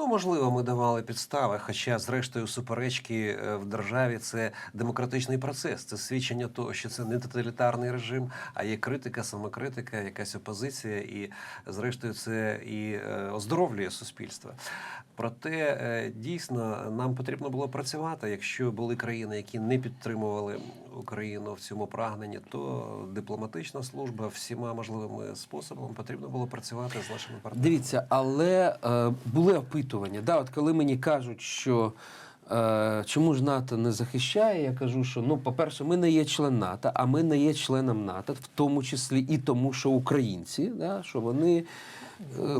Ну, можливо, ми давали підстави, хоча, зрештою, суперечки е, в державі це демократичний процес. Це свідчення того, що це не тоталітарний режим, а є критика, самокритика, якась опозиція, і зрештою це і е, оздоровлює суспільство. Проте е, дійсно нам потрібно було працювати. Якщо були країни, які не підтримували Україну в цьому прагненні, то дипломатична служба всіма можливими способами потрібно було працювати з нашими партнерами. Дивіться, але е, були опитування. Да, от коли мені кажуть, що е, чому ж НАТО не захищає, я кажу, що ну, по-перше, ми не є член НАТО, а ми не є членом НАТО, в тому числі і тому, що українці, да, що вони.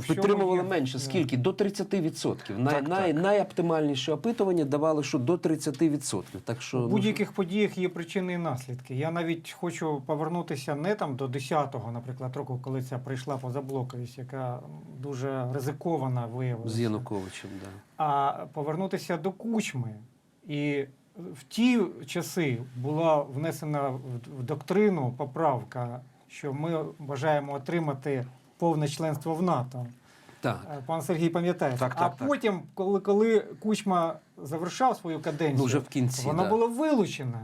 Підтримували менше. Скільки? До 30%. Най, Так, най, так. Найоптимальніше опитування давали, що до 30%. Так що, У ну, будь-яких подіях є причини і наслідки. Я навіть хочу повернутися не там до 10-го, наприклад, року, коли ця прийшла позаблоковість, яка дуже ризикована виявилася. з Януковичем, да. а повернутися до кучми. І в ті часи була внесена в доктрину поправка, що ми бажаємо отримати повне членство в НАТО. Так. Е, Пан Сергій пам'ятає. Так, а так, так. потім, коли, коли Кучма завершав свою каденцію, Ну, вже в кінці, вона да. була вилучена.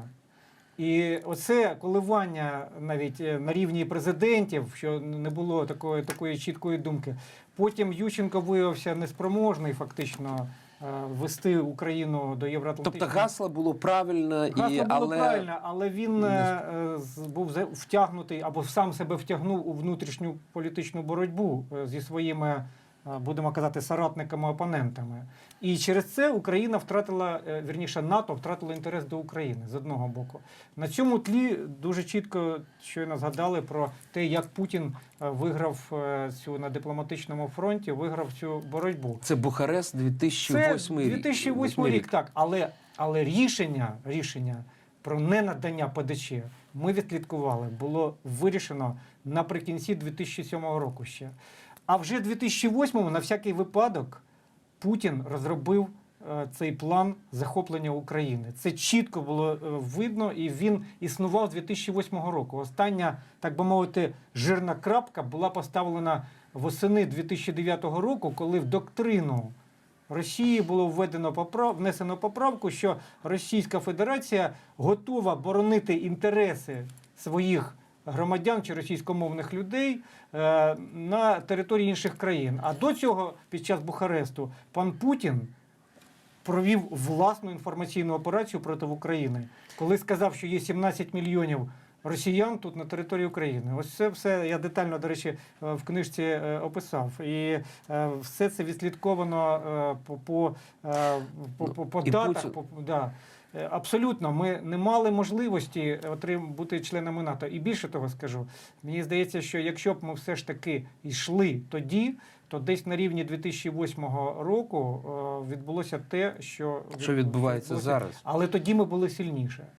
І оце коливання навіть е, на рівні президентів, що не було такої, такої чіткої думки. Потім Ющенко виявився неспроможний фактично вести Україну до Євроатлантичного. Тобто гасло було правильно, Гасло і, було але правильно, але він е, е, з- був втягнутий або сам себе втягнув у внутрішню політичну боротьбу е, зі своїми, е, будемо казати, соратниками-опонентами. І через це Україна втратила, е, вірніше, НАТО втратило інтерес до України з одного боку. На цьому тлі дуже чітко щойно згадали про те, як Путін е, виграв е, цю на дипломатичному фронті, виграв цю боротьбу. це Бухарест 2008 Це 2008 рік, так. Але, але рішення, рішення про ненадання ПДЧ ми відслідкували, було вирішено наприкінці 2007 року ще. А вже 2008-му, на всякий випадок Путін розробив е, цей план захоплення України. Це чітко було е, видно, і він існував з 2008 року. Остання, так би мовити, жирна крапка була поставлена восени 2009 року, коли в доктрину Росії було введено поправ... внесено поправку, що Російська Федерація готова боронити інтереси своїх громадян чи російськомовних людей е, на території інших країн. А до цього, під час Бухаресту, пан Путін провів власну інформаційну операцію проти України, коли сказав, що є 17 мільйонів росіян тут на території України. Ось це все я детально, до речі, е, в книжці е, описав. І все це відслідковано по, по, по, по, по датах. По, да. Е, Абсолютно, ми не мали можливості отрим, бути членами НАТО. І більше того скажу, мені здається, що якщо б ми все ж таки йшли тоді, то десь на рівні 2008 року е, відбулося те, що, Що відбувається зараз. Але тоді ми були сильніше.